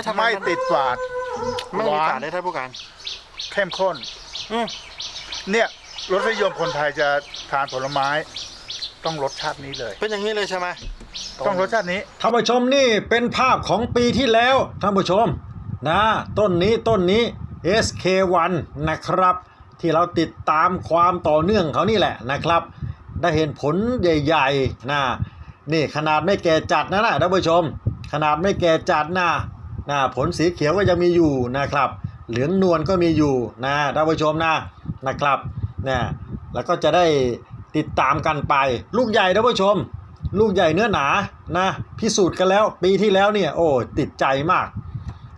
ะทำไมไม่มันติดหวานไม่มีหวานสารได้ท่านผู้การ เข้มข้น อืมเนี่ยรสนิยมคนไทยจะทานผลไม้ ต้องรสชาตินี้เลย เป็นอย่างนี้เลยใช่ไหมต้องรสชาตินี้ ท่านผู้ชมนี่เป็นภาพของปีที่แล้วท่านผู้ชมนะต้นนี้ต้นนี้ SK1 นะครับ ที่เราติดตามความต่อเนื่องเขานี่แหละนะครับ ได้เห็นผลใหญ่ๆนะนี่ขนาดไม่แก่จัดนะนะท่านผู้ชม ขนาดไม่แก่จัดนะ นะผลสีเขียวก็ยังมีอยู่นะครับ เหลืองนวลก็มีอยู่นะท่านผู้ชมนะนะครับนะแล้วก็จะได้ติดตามกันไป ลูกใหญ่ท่านผู้ชม ลูกใหญ่เนื้อหนานะพิสูจน์กันแล้ว ปีที่แล้วเนี่ยโอ้ติดใจมาก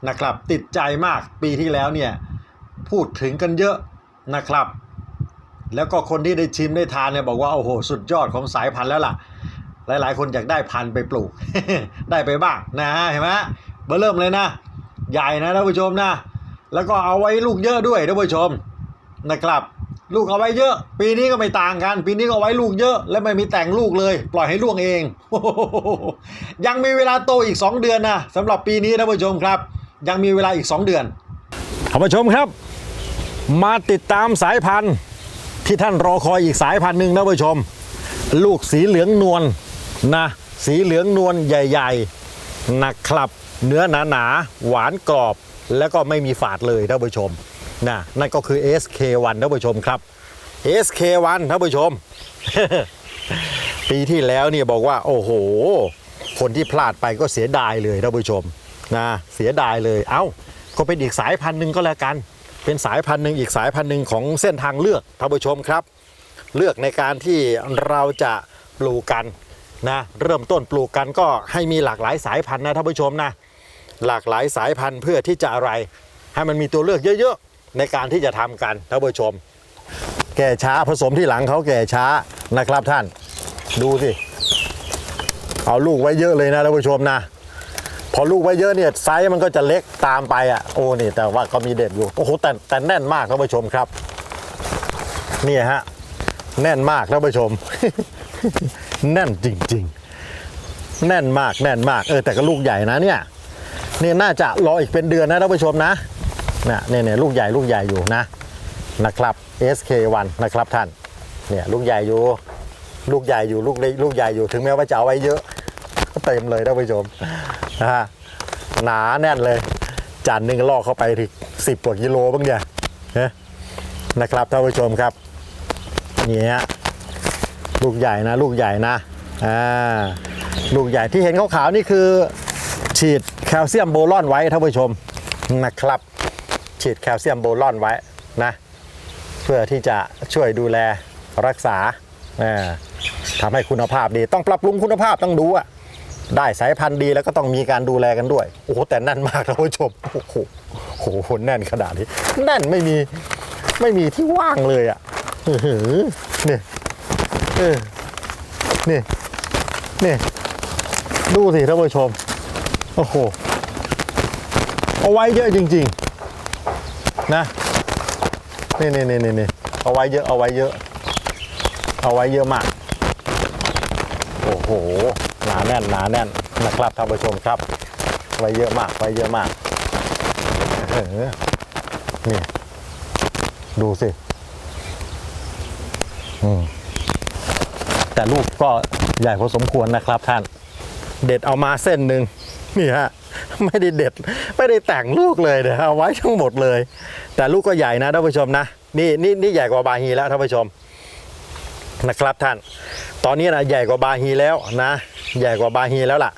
นะครับ ติดใจมากปีที่แล้วเนี่ยพูดถึงกันเยอะนะครับ แล้วก็คนที่ได้ชิมได้ทานเนี่ยบอกว่าโอ้โหสุดยอดของสายพันธุ์แล้วล่ะ หลายๆ คนอยากได้พันธุ์ไปปลูก ได้ไปบ้างนะฮะเห็นไหม เบอร์เริ่มเลยนะ ใหญ่นะท่านผู้ชมนะ แล้วก็เอาไว้ลูกเยอะด้วยท่านผู้ชมนะครับ ลูกเอาไว้เยอะ ปีนี้ก็ไม่ต่างกัน ปีนี้ก็เอาไว้ลูกเยอะ และไม่มีแต่งลูกเลย ปล่อยให้ล่วงเอง ยังมีเวลาโตอีก 2 เดือนนะสำหรับปีนี้ท่านผู้ชมครับ ยังมีเวลาอีก 2 เดือนท่านผู้ชมครับ มาติดตามสายพันธุ์ที่ท่านรอคอยอีกสายพันธุ์หนึ่งท่านผู้ชม ลูกสีเหลืองนวลนะ สีเหลืองนวลใหญ่ ๆ นะครับ เนื้อหนาๆหวานกรอบ แล้วก็ไม่มีฝาดเลยท่านผู้ชมนะนั่นก็คือ SK1 ท่านผู้ชมครับ SK1 ท่านผู้ชม ปีที่แล้วเนี่ยบอกว่า โอ้โห คนที่พลาดไปก็เสียดายเลยท่านผู้ชมนะเสียดายเลยเอ้าก็เป็นอีกสายพันธุ์หนึ่งก็แล้วกัน เป็นสายพันธุ์หนึ่งอีกสายพันธุ์หนึ่งของเส้นทางเลือกท่านผู้ชมครับ เลือกในการที่เราจะปลูกกันนะเริ่มต้นปลูกกันก็ให้มีหลากหลายสายพันธุ์นะท่านผู้ชมนะ หลากหลายสายพันธุ์เพื่อที่จะอะไร ให้มันมีตัวเลือกเยอะๆ ในการที่จะทำกันท่านผู้ชม แก่ช้าผสมที่หลังเขาแก่ช้านะครับท่าน ดูสิเอาลูกไว้เยอะเลยนะท่านผู้ชมนะ พอลูกไว้เยอะเนี่ยไซส์มันก็จะเล็กตามไปอะโอ้นี่แต่ว่าก็มีเด็ดอยู่โอ้โหแต่แต่แน่นมากท่านผู้ชมครับนี่ฮะแน่นมากท่านผู้ชม แน่นจริง ๆ แน่นมากแน่นมากเออแต่ก็ลูกใหญ่นะเนี่ย นี่น่าจะรออีกเป็นเดือนนะท่านผู้ชมนะนะเนี่ยเนี่ยลูกใหญ่ลูกใหญ่อยู่นะนะครับ SK1 นะครับท่านเนี่ยลูกใหญ่อยู่ ลูกใหญ่อยู่ลูกเล็กลูกใหญ่อยู่ถึงแม้ว่าจะเอาไว้เยอะก็เต็มเลยท่านผู้ชมนะฮะหนาแน่นเลยจานหนึ่งลอกเข้าไปถึงสิบกว่ากิโลบ้างเนี่ยนะครับท่านผู้ชมครับนี่ฮะลูกใหญ่นะลูกใหญ่นะอ่าลูกใหญ่ที่เห็นขาวๆนี่คือฉีด คลเซียมโบรอนไว้ท่านผู้ชมนะครับ ฉีดแคลเซียมโบรอนไว้นะเพื่อที่จะช่วยดูแลรักษาอ่าทำให้คุณภาพดี ต้องปรับปรุงคุณภาพต้องดูอะได้สายพันธุ์ดีแล้วก็ต้องมีการดูแลกันด้วย โอ้โหแต่แน่นมากท่านผู้ชมโอ้โหโอ้โหแน่นขนาดนี้แน่นไม่มีไม่มีที่ว่างเลยอะอื้อหือนี่เออนี่นี่ดูสิท่านผู้ชม โอ้โห เอาไว้เยอะจริงๆนะนี่นี่นี่นี่นี่เอาไว้เยอะเอาไว้เยอะ เอาไว้เยอะมากโอ้โหหนาแน่นหนาแน่นนะครับท่านผู้ชมครับ ไว้เยอะมากไว้เยอะมากนี่ดูสิอืมแต่ลูกก็ใหญ่พอสมควรนะครับท่าน เด็ดเอามาเส้นหนึ่งนี่ฮะ ไม่ได้เด็ด ไม่ได้แต่งลูกเลยเดี๋ยเอาไว้ทั้งหมดเลย แต่ลูกก็ใหญ่นะท่านผู้ชมนะนี่นี่นี่ใหญ่กว่าบาฮีแล้วท่านผู้ชมนะครับท่าน ตอนนี้นะใหญ่กว่าบาฮีแล้วนะ ใหญ่กว่าบาฮีแล้วล่ะ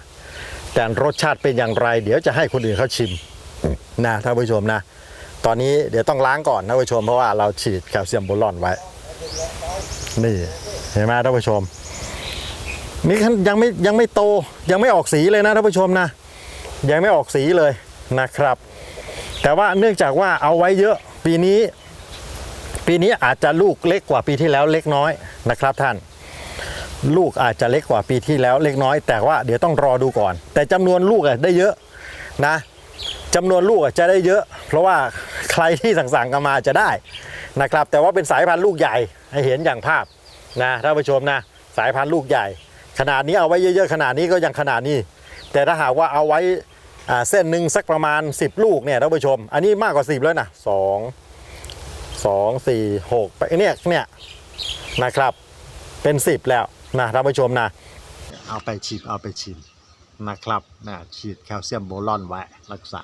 แต่รสชาติเป็นอย่างไร เดี๋ยวจะให้คนอื่นเขาชิมนะท่านผู้ชมนะ ตอนนี้เดี๋ยวต้องล้างก่อนท่านผู้ชมเพราะว่าเราฉีดแคลเซียมโบรอนไว้ นี่เห็นไหมท่านผู้ชมนี่ยังไม่ยังไม่โตยังไม่ออกสีเลยนะท่านผู้ชมนะ ยังไม่ออกสีเลยนะครับ แต่ว่าเนื่องจากว่าเอาไว้เยอะปีนี้ ปีนี้อาจจะลูกเล็กกว่าปีที่แล้วเล็กน้อยนะครับท่าน ลูกอาจจะเล็กกว่าปีที่แล้วเล็กน้อย แต่ว่าเดี๋ยวต้องรอดูก่อน แต่จำนวนลูกอะได้เยอะนะจำนวนลูกอะจะได้เยอะ เพราะว่าใครที่สั่งๆกันมาจะได้นะครับ แต่ว่าเป็นสายพันธุ์ลูกใหญ่ให้เห็นอย่างภาพนะท่านผู้ชมนะสายพันธุ์ลูกใหญ่ ขนาดนี้เอาไว้เยอะๆขนาดนี้ก็ยังขนาดนี้ แต่ถ้าหากว่าเอาไว้ เส้นหนึ่งสักประมาณ 10 ลูกเนี่ยท่านผู้ชม อันนี้มากกว่า 10 แล้วนะสองสองสี่หกไปเนี่ยเนี่ยนะครับเป็น 10 แล้วนะท่านผู้ชมนะเอาไปฉีดเอาไปฉีดนะครับนะฉีดแคลเซียมโบรอนไว้รักษา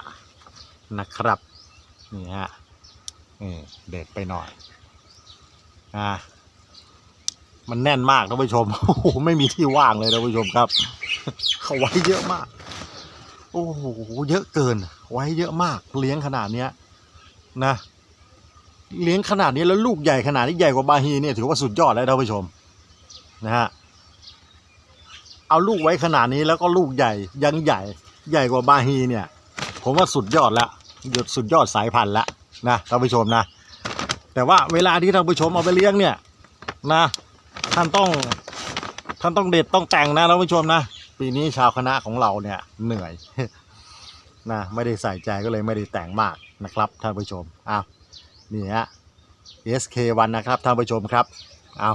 นะครับนี่ฮะนี่เด็ดไปหน่อยอ่ามันแน่นมากท่านผู้ชมโอ้โหไม่มีที่ว่างเลยท่านผู้ชมครับ เขาไว้เยอะมาก โอ้โหเยอะเกิน ไว้เยอะมากเลี้ยงขนาดเนี้ยนะ เลี้ยงขนาดนี้แล้วลูกใหญ่ขนาดนี้ใหญ่กว่าบาฮีเนี่ยถือว่าสุดยอดแล้วท่านผู้ชมนะฮะเอาลูกไว้ขนาดนี้แล้วก็ลูกใหญ่ยังใหญ่ใหญ่กว่าบาฮีเนี่ย ผมว่าสุดยอดละหยุดสุดยอดสายพันธุ์ละนะท่านผู้ชมนะ แต่ว่าเวลาที่ท่านผู้ชมเอาไปเลี้ยงเนี่ยนะท่านต้องท่านต้องเด็ดต้องแต่งนะท่านผู้ชมนะ ปีนี้ชาวคณะของเราเนี่ยเหนื่อยนะไม่ได้ใส่ใจก็เลยไม่ได้แต่งมากนะครับท่านผู้ชมอ้าวนี่ฮะ SK1 นะครับท่านผู้ชมครับเอา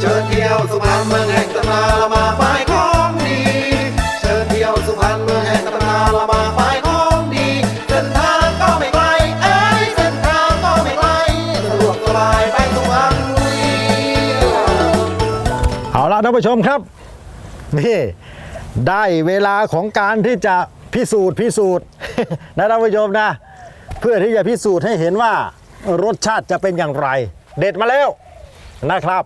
เชิญเที่ยวสุพรรณเมืองแห่งตำนานมาฝ่า ผู้ชมครับ นี่ ได้เวลาของการที่จะพิสูจน์พิสูจน์นะท่านผู้ชมนะ เพื่อที่จะพิสูจน์ให้เห็นว่ารสชาติจะเป็นอย่างไร เด็ดมาแล้วนะครับ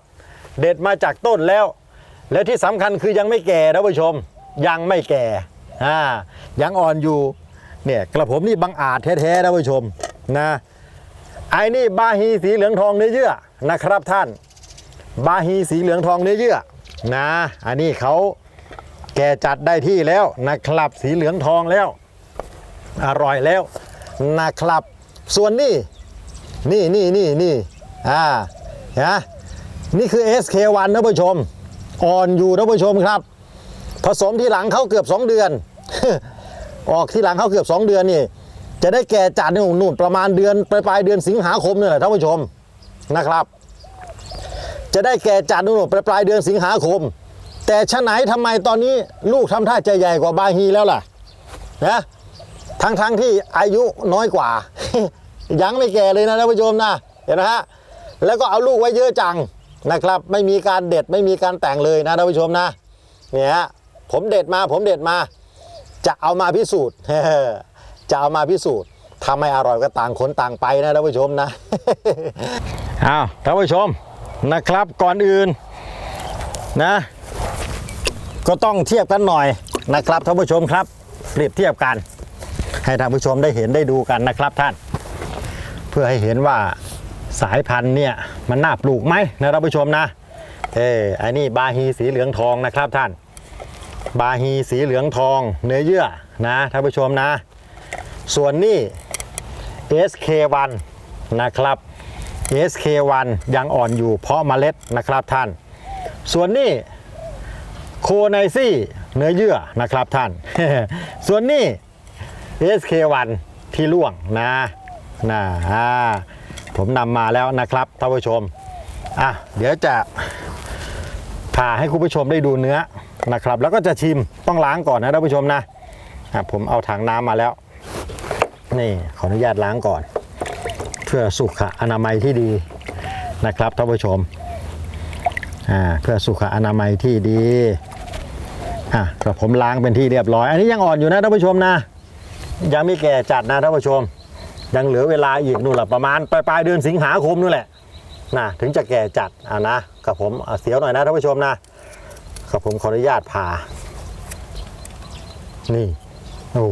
เด็ดมาจากต้นแล้ว และที่สำคัญคือยังไม่แก่ท่านผู้ชม ยังไม่แก่อ่ายังอ่อนอยู่เนี่ยกระผมนี่บังอาจแท้ๆท่านผู้ชมนะไอ้นี่บาฮีสีเหลืองทองเนื้อเยื่อนะครับท่าน บาฮีสีเหลืองทองเนื้อเยื่อ นะอันนี้เขาแกจัดได้ที่แล้วนะครับสีเหลืองทองแล้ว อร่อยแล้วนะครับ ส่วนนี่นี่นี่นี่นี่อ่านะนี่คือ SK1 นะผู้ชม อ่อนอยู่นะผู้ชมครับ ผสมที่หลังเขาเกือบ 2 เดือน ออกที่หลังเขาเกือบ 2 เดือนนี่ จะได้แก่จัดนี่นู่นประมาณเดือนปลายปลายเดือนสิงหาคมนี่แหละท่านผู้ชมนะครับ จะได้แก่จัดนู่นปลายปลายเดือนสิงหาคม แต่ชะไหนทำไมตอนนี้ลูกทำท่าจะใหญ่กว่าบาฮีแล้วล่ะนะทั้งๆที่อายุน้อยกว่า ยังไม่แก่เลยนะท่านผู้ชมนะเห็นไหมฮะแล้วก็เอาลูกไว้เยอะจังนะครับ ไม่มีการเด็ดไม่มีการแต่งเลยนะท่านผู้ชมนะเนี่ยฮะผมเด็ดมาผมเด็ดมา จะเอามาพิสูจน์จะเอามาพิสูจน์ทำไม่อร่อยก็ต่างคนต่างไปนะท่านผู้ชมนะอ้าวท่านผู้ชม นะครับก่อนอื่นนะ ก็ต้องเทียบกันหน่อยนะครับท่านผู้ชมครับเปรียบเทียบกัน ให้ท่านผู้ชมได้เห็นได้ดูกันนะครับท่าน เพื่อให้เห็นว่าสายพันธุ์เนี่ยมันน่าปลูกไหมนะท่านผู้ชมนะเออไอ้นี่บาฮีสีเหลืองทองนะครับท่าน บาฮีสีเหลืองทอง เนื้อเยื่อนะท่านผู้ชมนะ ส่วนนี่ SK1 นะครับ SK1 ยังอ่อนอยู่เพราะเมล็ดนะครับท่าน ส่วนนี้โคไนซี่เนื้อเยื่อนะครับท่าน ส่วนนี้ SK1 ที่ล่วงนะนะผมนำมาแล้วนะครับท่านผู้ชมอะเดี๋ยวจะพาให้คุณผู้ชมได้ดูเนื้อนะครับ แล้วก็จะชิมต้องล้างก่อนนะท่านผู้ชมนะอะผมเอาถังน้ำมาแล้ว นี่ขออนุญาตล้างก่อน เพื่อสุขอนามัยที่ดีนะครับท่านผู้ชมเพื่อสุขอนามัยที่ดีอะก็ผมล้างเป็นที่เรียบร้อย อันนี้ยังอ่อนอยู่นะท่านผู้ชมนะ ยังไม่แก่จัดนะท่านผู้ชม ยังเหลือเวลาอีกนู่นแหละประมาณปลายปลายเดือนสิงหาคมนู่นแหละนะถึงจะแก่จัดอะนะกับผมเสียวหน่อยนะท่านผู้ชมนะกับผมขออนุญาตผ่า นี่โอ้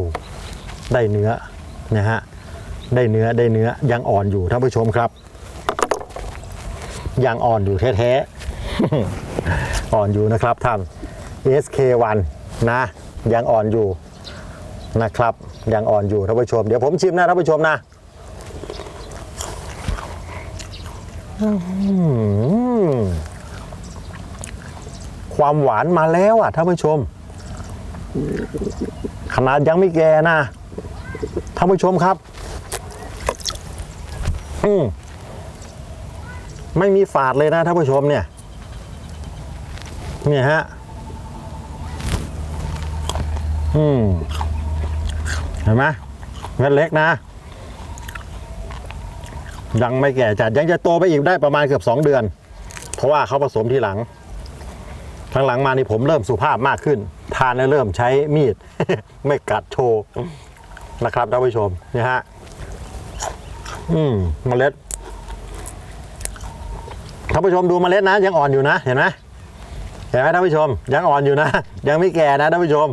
ได้เนื้อนะฮะ ได้เนื้อได้เนื้อยังอ่อนอยู่ท่านผู้ชมครับ ยังอ่อนอยู่แท้ๆ อ่อนอยู่นะครับท่าน SK1 นะ ยังอ่อนอยู่นะครับ ยังอ่อนอยู่ท่านผู้ชม เดี๋ยวผมชิมนะท่านผู้ชมนะความหวานมาแล้วอะท่านผู้ชม ขนาดยังไม่แก่นะท่านผู้ชมครับ อืมไม่มีฝาดเลยนะท่านผู้ชมเนี่ย เนี่ยฮะ อืม เห็นไหมเม็ดเล็กนะ ยังไม่แก่จัดยังจะโตไปอีกได้ประมาณเกือบสองเดือน เพราะว่าเขาผสมทีหลังหลังๆมานี่ผมเริ่มสุภาพมากขึ้น ทานแล้วเริ่มใช้มีด ไม่กัดโชว์นะครับท่านผู้ชมนี่ฮะ อืมเมล็ดท่านผู้ชมดูเมล็ดนะ ยังอ่อนอยู่นะ เห็นไหมเห็นไหมท่านผู้ชม ยังอ่อนอยู่นะ ยังไม่แก่นะท่านผู้ชม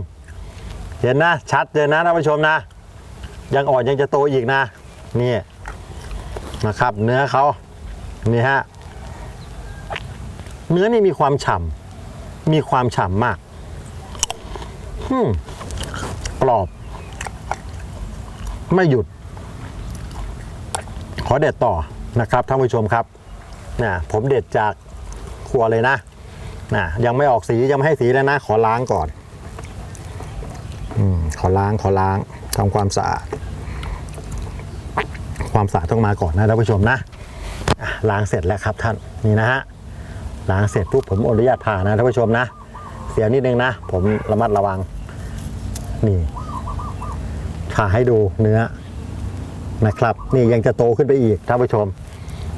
เห็นนะชัดเลยนะท่านผู้ชมนะ ยังอ่อนยังจะโตอีกนะ นี่นะครับ เนื้อเขานี่ฮะเนื้อนี่มีความฉ่ำมีความฉ่ำมากอืมกรอบ ไม่หยุด อเด็ดต่อนะครับท่านผู้ชมครับนะผมเด็ดจากครัวเลยนะนะยังไม่ออกสียังไม่ให้สีเลยนะ ขอล้างก่อนอขอล้างขอล้างทำความสะอาดความสะอาดต้องมาก่อนนะท่านผู้ชมนะอะล้างเสร็จแล้วครับท่านนี่นะฮะล้างเสร็จปุ๊บผมอนุญาตผ่านะท่านผู้ชมนะ เสียนิดนึงนะ ผมระมัดระวังนี่ผ่าให้ดูเนื้อ นะครับ นี่ยังจะโตขึ้นไปอีกท่านผู้ชม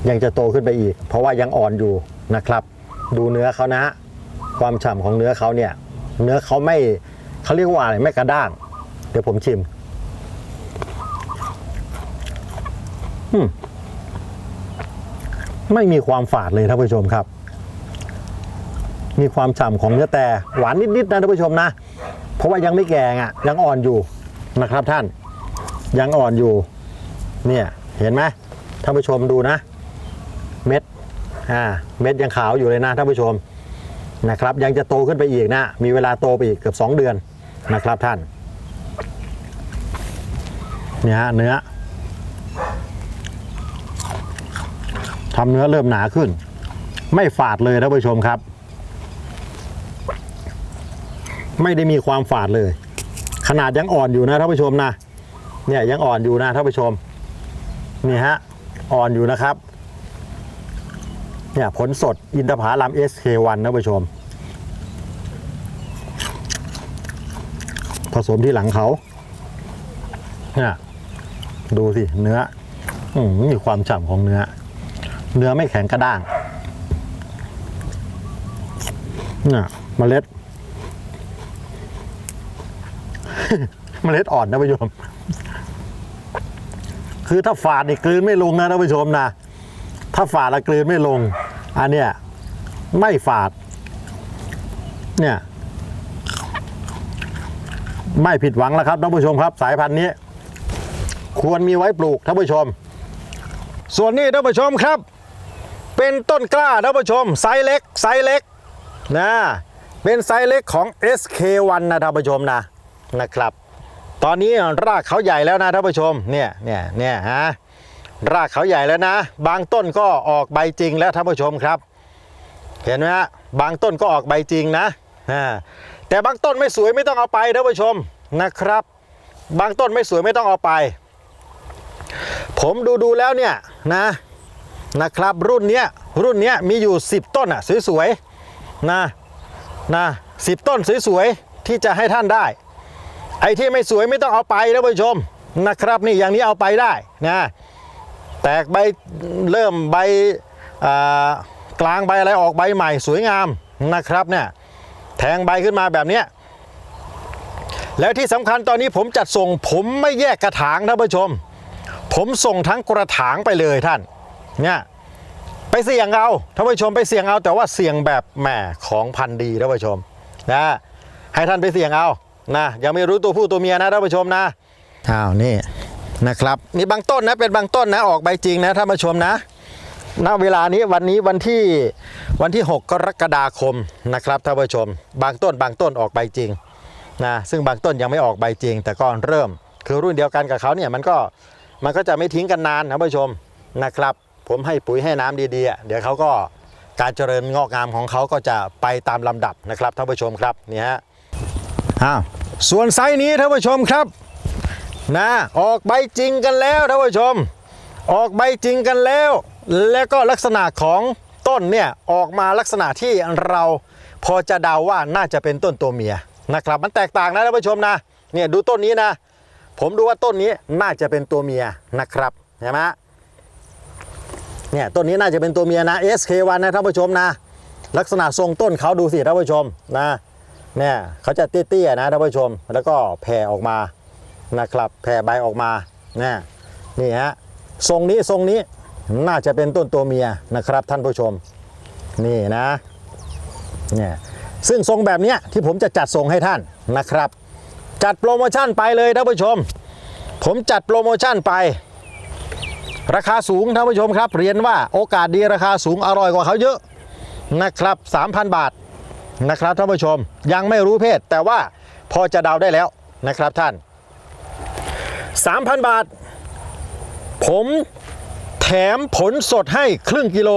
ยังจะโตขึ้นไปอีก เพราะว่ายังอ่อนอยู่นะครับ ดูเนื้อเขานะความฉ่ำของเนื้อเขาเนี่ย เนื้อเขาไม่เขาเรียกว่าอะไรไม่กระด้าง เดี๋ยวผมชิมมไม่มีความฝาดเลยท่านผู้ชมครับ มีความฉ่ำของเนื้อแต่หวานนิดๆนะท่านผู้ชมนะ เพราะว่ายังไม่แก่อะยังอ่อนอยู่นะครับท่าน ยังอ่อนอยู่ เนี่ยเห็นไหมท่านผู้ชมดูนะ เม็ดอ่าเม็ดยังขาวอยู่เลยนะท่านผู้ชมนะครับ ยังจะโตขึ้นไปอีกนะ มีเวลาโตไปอีกเกือบ 2 เดือนนะครับท่านเนี่ยฮะเนื้อทำเนื้อเริ่มหนาขึ้น ไม่ฝาดเลยท่านผู้ชมครับ ไม่ได้มีความฝาดเลย ขนาดยังอ่อนอยู่นะท่านผู้ชมนะเนี่ยยังอ่อนอยู่นะท่านผู้ชม นี่ฮะอ่อนอยู่นะครับเนี่ยผลสดอินทผลัม SK1 นะท่านผู้ชม ผสมที่หลังเขาเนี่ยดูสิ เนื้ออมมีความฉ่ำของเนื้อ เนื้อไม่แข็งกระด้างเนี่ยเมล็ด เมล็ดอ่อนนะท่านผู้ชม คือถ้าฝาดนี่กลืนไม่ลงนะท่านผู้ชมนะ ถ้าฝาดแล้วกลืนไม่ลง อันเนี้ยไม่ฝาด เนี่ยไม่ผิดหวังแล้วครับท่านผู้ชมครับ สายพันธุ์นี้ ควรมีไว้ปลูกท่านผู้ชม ส่วนนี้ท่านผู้ชมครับ เป็นต้นกล้าท่านผู้ชมไซส์เล็กไซส์เล็กนะเป็นไซส์เล็กของ SK1 นะท่านผู้ชมนะนะครับ ตอนนี้รากเขาใหญ่แล้วนะท่านผู้ชมเนี่ยเนี่ยเนี่ยฮะรากเขาใหญ่แล้วนะ บางต้นก็ออกใบจริงแล้วท่านผู้ชมครับ เห็นไหมฮะบางต้นก็ออกใบจริงนะอ่าแต่บางต้นไม่สวยไม่ต้องเอาไปท่านผู้ชมนะครับ บางต้นไม่สวยไม่ต้องเอาไป ผมดูดูแล้วเนี่ยนะนะครับรุ่นเนี้ยรุ่นเนี้ยมีอยู่ 10 ต้นอะสวยๆนะนะสิต้นสวยๆที่จะให้ท่านได้ ไอ้ที่ไม่สวยไม่ต้องเอาไปนะผู้ชมนะครับ นี่อย่างนี้เอาไปได้นะแตกใบเริ่มใบกลางใบอะไรออกใบใหม่สวยงามนะครับเนี่ยแทงใบขึ้นมาแบบนี้แล้วที่สำคัญตอนนี้ผมจัดส่งผมไม่แยกกระถางท่านผู้ชม ผมส่งทั้งกระถางไปเลยท่านเนี่ยไปเสี่ยงเอาท่านผู้ชมไปเสี่ยงเอาแต่ว่าเสี่ยงแบบแหมของพันธุ์ดีท่านผู้ชมนะให้ท่านไปเสี่ยงเอา นะยังไม่รู้ตัวผู้ตัวเมียนะท่านผู้ชมนะอ้าวนี่นะครับนี่บางต้นนะเป็นบางต้นนะออกใบจริงนะท่านผู้ชมนะณเวลานี้วันนี้วันที่วันที่ 6 กรกฎาคมนะครับท่านผู้ชม บางต้นบางต้นออกใบจริงนะซึ่งบางต้นยังไม่ออกใบจริง แต่ก็เริ่ม คือรุ่นเดียวกันกับเขาเนี่ยมันก็มันก็จะไม่ทิ้งกันนานนะท่านผู้ชมนะครับ ผมให้ปุ๋ยให้น้ำดีๆ เดี๋ยวเขาก็การเจริญงอกงามของเขาก็จะไปตามลำดับนะครับท่านผู้ชมครับนี่ฮะ อ้าวส่วนไซส์นี้ท่านผู้ชมครับนะออกใบจริงกันแล้วท่านผู้ชม ออกใบจริงกันแล้ว แล้วก็ลักษณะของต้นเนี่ยออกมาลักษณะที่เราพอจะเดาว่าน่าจะเป็นต้นตัวเมียนะครับ มันแตกต่างนะท่านผู้ชมนะเนี่ยดูต้นนี้นะ ผมดูว่าต้นนี้น่าจะเป็นตัวเมียนะครับเห็นไหมเนี่ยต้นนี้น่าจะเป็นตัวเมียนะ SK1 นะท่านผู้ชมนะ ลักษณะทรงต้นเขาดูสิท่านผู้ชมนะ เนี่ยเขาจะเตี้ยๆนะท่านผู้ชม แล้วก็แผ่ออกมานะครับ แผ่ใบออกมาเนี่ยนี่ฮะทรงนี้ทรงนี้น่าจะเป็นต้นตัวเมียนะครับ ท่านผู้ชมนี่นะเนี่ยซึ่งทรงแบบนี้ที่ผมจะจัดทรงให้ท่านนะครับ จัดโปรโมชั่นไปเลยท่านผู้ชม ผมจัดโปรโมชั่นไป ราคาสูงท่านผู้ชมครับเรียนว่าโอกาสดีราคาสูงอร่อยกว่าเขาเยอะนะครับ 3,000 บาท นะครับท่านผู้ชมยังไม่รู้เพศ แต่ว่าพอจะเดาได้แล้วนะครับท่าน 3,000 บาท ผมแถมผลสดให้ครึ่งกิโล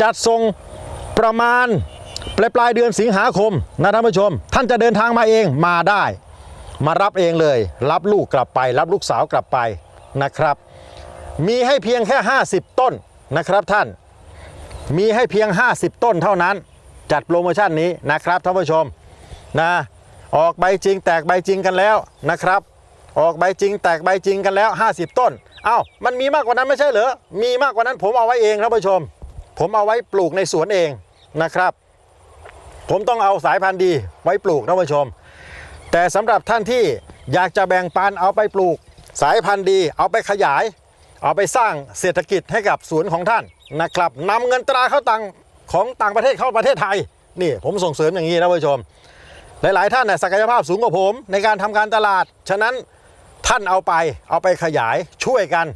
จัดส่งประมาณปลายปลายเดือนสิงหาคมนะท่านผู้ชม ท่านจะเดินทางมาเองมาได้ มารับเองเลย รับลูกกลับไป รับลูกสาวกลับไปนะครับ มีให้เพียงแค่ 50 ต้นนะครับท่าน มีให้เพียง 50 ต้นเท่านั้น จัดโปรโมชั่นนี้นะครับท่านผู้ชมนะออกใบจริงแตกใบจริงกันแล้วนะครับ ออกใบจริงแตกใบจริงกันแล้ว 50 ต้นเอ้ามันมีมากกว่านั้นไม่ใช่เหรอมีมากกว่านั้นผมเอาไว้เองท่านผู้ชม ผมเอาไว้ปลูกในสวนเองนะครับ ผมต้องเอาสายพันธุ์ดีไว้ปลูกท่านผู้ชม แต่สำหรับท่านที่อยากจะแบ่งปันเอาไปปลูก สายพันธุ์ดี เอาไปขยาย เอาไปสร้างเศรษฐกิจให้กับสวนของท่านนะครับนำเงินตราเข้าตัง ของต่างประเทศเข้าประเทศไทยนี่ผมส่งเสริมอย่างนี้นะผู้ชม หลายๆ ท่านน่ะศักยภาพสูงกว่าผมในการทำการตลาด ฉะนั้นท่านเอาไปเอาไปขยายช่วยกัน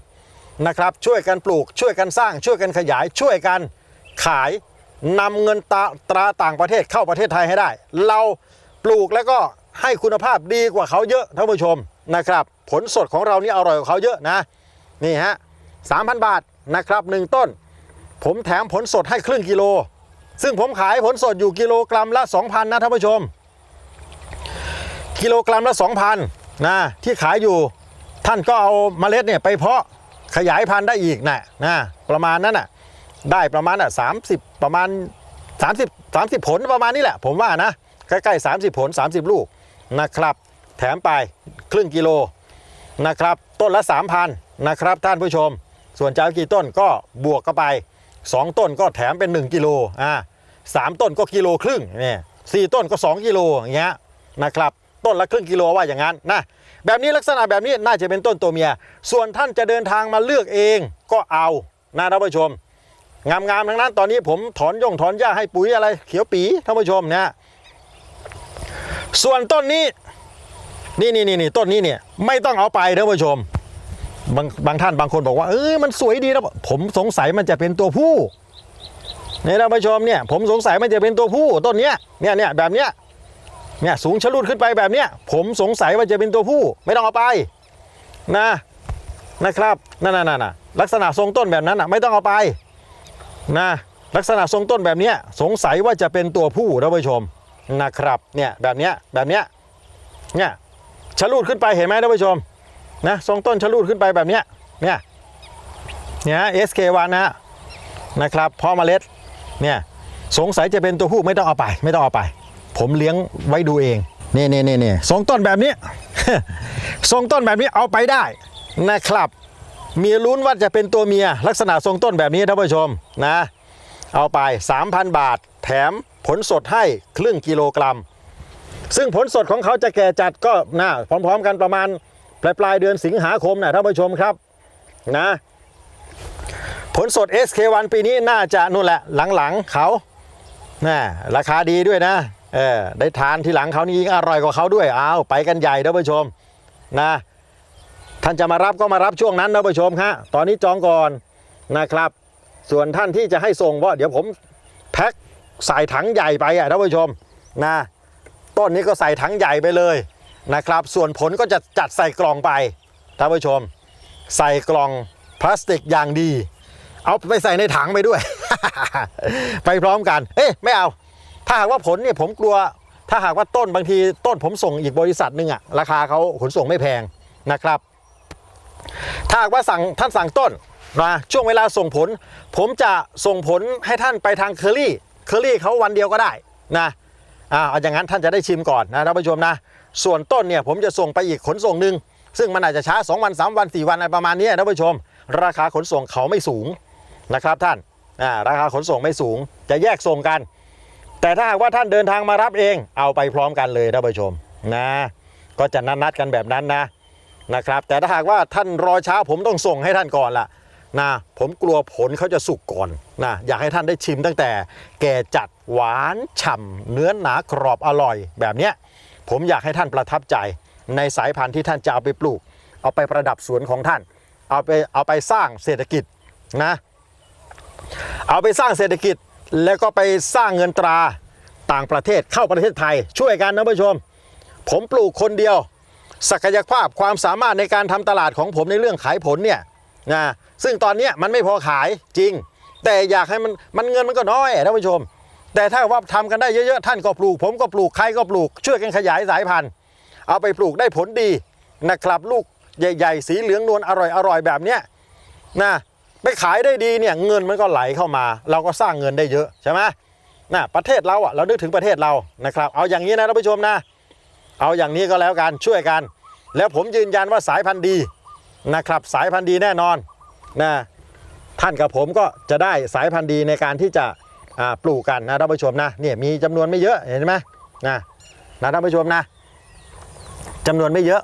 นะครับช่วยกันปลูกช่วยกันสร้างช่วยกันขยายช่วยกันขายนำเงินตราตราต่างประเทศเข้าประเทศไทยให้ได้ เราปลูกแล้วก็ให้คุณภาพดีกว่าเขาเยอะท่านผู้ชมนะครับ ผลสดของเรานี่อร่อยกว่าเขาเยอะนะนี่ฮะ3,000บาทนะครับหนึ่งต้น ผมแถมผลสดให้ครึ่งกิโล ซึ่งผมขายผลสดอยู่กิโลกรัมละ2,000นะท่านผู้ชม กิโลกรัมละ2,000นะที่ขายอยู่ท่านก็เอาเมล็ดเนี่ยไปเพาะขยายพันธุ์ได้อีกนะนะประมาณนั้นน่ะได้ประมาณอะ30ประมาณ 30 30 ผลประมาณนี้แหละ ผมว่านะใกล้ๆ30 ผล 30 ลูกนะครับ แถมไปครึ่งกิโลนะครับ ต้นละ 3,000นะครับท่านผู้ชม ส่วนจะเอากี่ต้นก็บวกเข้าไป 2 ต้นก็แถมเป็น 1 กิโลอ่าสามต้นก็กิโลครึ่งเนี่ยสี่ต้นก็ 2 กิโลอย่างเงี้ยนะครับต้นละครึ่งกิโลว่าอย่างนั้นนะแบบนี้ลักษณะแบบนี้น่าจะเป็นต้นตัวเมีย ส่วนท่านจะเดินทางมาเลือกเองก็เอานะท่านผู้ชม งามๆทั้งนั้นตอนนี้ผมถอนย่งถอนหญ้าให้ปุ๋ยอะไรเขียวปีท่านผู้ชมเนะส่วนต้นนี้นี่นี่นี่นี่ต้นนี้เนี่ยไม่ต้องเอาไปท่านผู้ชม บางบางท่านบางคนบอกว่าเออมันสวยดีนะผมสงสัยมันจะเป็นตัวผู้เนี่ยท่านผู้ชมเนี่ยผมสงสัยมันจะเป็นตัวผู้ต้นเนี้ยเนี่ยเนี่ยแบบเนี้ยเนี่ยสูงชะลูดขึ้นไปแบบเนี้ยผมสงสัยว่าจะเป็นตัวผู้ ไม่ต้องเอาไปนะนะครับนั่นน่ะน่ะลักษณะทรงต้นแบบนั้นน่ะไม่ต้องเอาไปนะลักษณะทรงต้นแบบเนี้ยสงสัยว่าจะเป็นตัวผู้ท่านผู้ชมนะครับเนี่ยแบบเนี้ยแบบเนี้ยเนี่ยชะลูดขึ้นไปเห็นไหมท่านผู้ชม นะทรงต้นชะลูดขึ้นไปแบบเนี้ยเนี่ยเนี่ย SK1 นะฮะนะครับเพอเมล็ดเนี่ยสงสัยจะเป็นตัวผู้ไม่ต้องเอาไป ไม่ต้องเอาไป ผมเลี้ยงไว้ดูเองนี่นี่นี่นี่ทรงต้นแบบนี้ทรงต้นแบบนี้เอาไปได้นะครับ มีลุ้นว่าจะเป็นตัวเมีย ลักษณะทรงต้นแบบนี้ท่านผู้ชมนะ เอาไป 3,000 บาท แถมผลสดให้ครึ่งกิโลกรัม ซึ่งผลสดของเขาจะแก่จัดก็นะพร้อมๆกันประมาณ ปลายปลายเดือนสิงหาคมนะท่านผู้ชมครับนะผลสด SK1 ปีนี้น่าจะนู่นแหละหลังๆเขานะราคาดีด้วยนะเออได้ทานที่หลังเขานี่ยิ่งอร่อยกว่าเขาด้วยอ้าวไปกันใหญ่ท่านผู้ชมนะท่านจะมารับก็มารับช่วงนั้นท่านผู้ชมฮะตอนนี้จองก่อนนะครับ ส่วนท่านที่จะให้ส่งก็เดี๋ยวผมแพ็คใส่ถังใหญ่ไปอะท่านผู้ชมนะต้นนี้ก็ใส่ถังใหญ่ไปเลย นะครับ ส่วนผลก็จะจัดใส่กล่องไปท่านผู้ชม ใส่กล่องพลาสติกอย่างดี เอาไปใส่ในถังไปด้วย ไปพร้อมกัน เอ๊ะไม่เอา ถ้าหากว่าผลเนี่ยผมกลัว ถ้าหากว่าต้นบางทีต้นผมส่งอีกบริษัทหนึ่งอะราคาเขาขนส่งไม่แพงนะครับ ถ้าหากว่าสั่งท่านสั่งต้นนะช่วงเวลาส่งผล ผมจะส่งผลให้ท่านไปทางเคอรี่เคอรี่เขาวันเดียวก็ได้นะ อ่าเอาอย่างนั้นท่านจะได้ชิมก่อนนะท่านผู้ชมนะส่วนต้นเนี่ยผมจะส่งไปอีกขนส่งหนึ่งซึ่งมันอาจจะช้า 2 วัน 3 วัน 4 วันอะไรประมาณนี้ท่านผู้ชม ราคาขนส่งเขาไม่สูงนะครับท่านอ่าราคาขนส่งไม่สูง จะแยกส่งกัน แต่ถ้าหากว่าท่านเดินทางมารับเอง เอาไปพร้อมกันเลยท่านผู้ชมนะก็จะนัดนัดกันแบบนั้นนะนะครับแต่ถ้าหากว่าท่านรอช้าผมต้องส่งให้ท่านก่อนล่ะ นะผมกลัวผลเขาจะสุกก่อนนะอยากให้ท่านได้ชิมตั้งแต่ แก่จัดหวานฉ่ำเนื้อหนากรอบอร่อยแบบเนี้ยผมอยากให้ท่านประทับใจในสายพันธุ์ที่ท่านจะเอาไปปลูก เอาไปประดับสวนของท่าน เอาไปเอาไปสร้างเศรษฐกิจนะเอาไปสร้างเศรษฐกิจแล้วก็ไปสร้างเงินตราต่างประเทศเข้าประเทศไทย ช่วยกันนะผู้ชม ผมปลูกคนเดียว ศักยภาพความสามารถในการทำตลาดของผมในเรื่องขายผลเนี่ย นะซึ่งตอนนี้มันไม่พอขายจริง แต่อยากให้มันมันเงินมันก็น้อยอะท่านผู้ชม แต่ถ้าว่าทำกันได้เยอะๆท่านก็ปลูก ผมก็ปลูกใครก็ปลูกช่วยกันขยายสายพันธุ์ เอาไปปลูกได้ผลดีนะครับลูกใหญ่ๆ สีเหลืองนวลอร่อยๆแบบเนี้ยนะไปขายได้ดีเนี่ยเงินมันก็ไหลเข้ามา เราก็สร้างเงินได้เยอะใช่ไหมนะประเทศเราอะเรานึกถึงประเทศเรานะครับ เอาอย่างนี้นะท่านผู้ชมนะ เอาอย่างนี้ก็แล้วกันช่วยกัน แล้วผมยืนยันว่าสายพันธุ์ดี นะครับสายพันธุ์ดีแน่นอนนะท่านกับผมก็จะได้สายพันธุ์ดีในการที่จะปลูกกันนะท่านผู้ชมนะเนี่ยมีจำนวนไม่เยอะเห็นไหมนะนะท่านผู้ชมนะจำนวนไม่เยอะ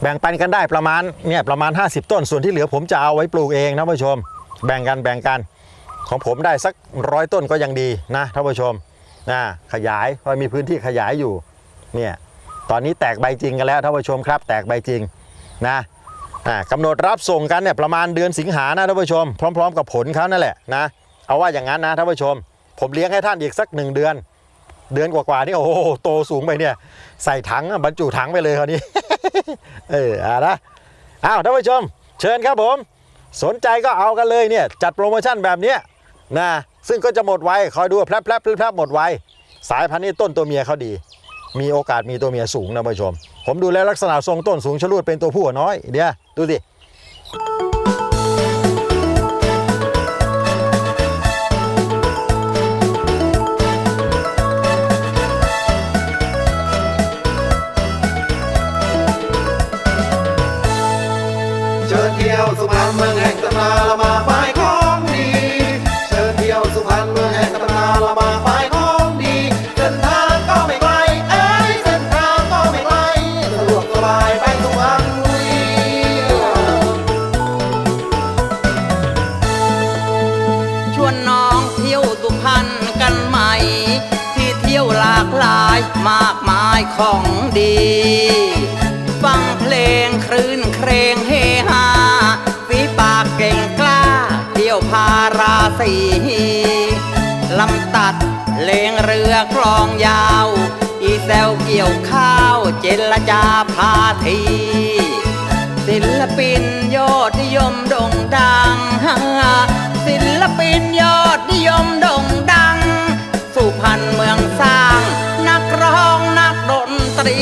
แบ่งปันกันได้ประมาณเนี่ยประมาณ 50 ต้น ส่วนที่เหลือผมจะเอาไว้ปลูกเองนะท่านผู้ชม แบ่งกันแบ่งกันของผมได้สักร้อยต้นก็ยังดีนะท่านผู้ชมนะขยายเพราะมีพื้นที่ขยายอยู่เนี่ยตอนนี้แตกใบจริงกันแล้วท่านผู้ชมครับ แตกใบจริงนะ กำหนดรับส่งกันเนี่ยประมาณเดือนสิงหานะท่านผู้ชม พร้อม ๆ กับผลเขานั่นแหละนะเอาว่าอย่างนั้นนะท่านผู้ชม ผมเลี้ยงให้ท่านอีกสักหนึ่งเดือน เดือนกว่าๆนี่โอ้โหโตสูงไปเนี่ย ใส่ถังบรรจุถังไปเลยคราวนี้ เอออ่านะอ้าวท่านผู้ชม เชิญครับผม สนใจก็เอากันเลยเนี่ยจัดโปรโมชั่นแบบเนี้ยนะซึ่งก็จะหมดไวคอยดูแพลบแพลบแพลบหมดไวสายพันธุ์นี้ต้นตัวเมียเขาดี มีโอกาสมีตัวเมียสูงนะผู้ชม ผมดูแล้วลักษณะทรงต้นสูงชะลูดเป็นตัวผู้น้อย เดี๋ยวดูสิีลำตัดเลงเรือคลองยาว อีแซวเกี่ยวข้าวเจรจาพาที ศิลปินยอดนิยมโด่งดัง ศิลปินยอดนิยมโด่งดัง สุพรรณเมืองสร้าง นักร้องนักดนตรี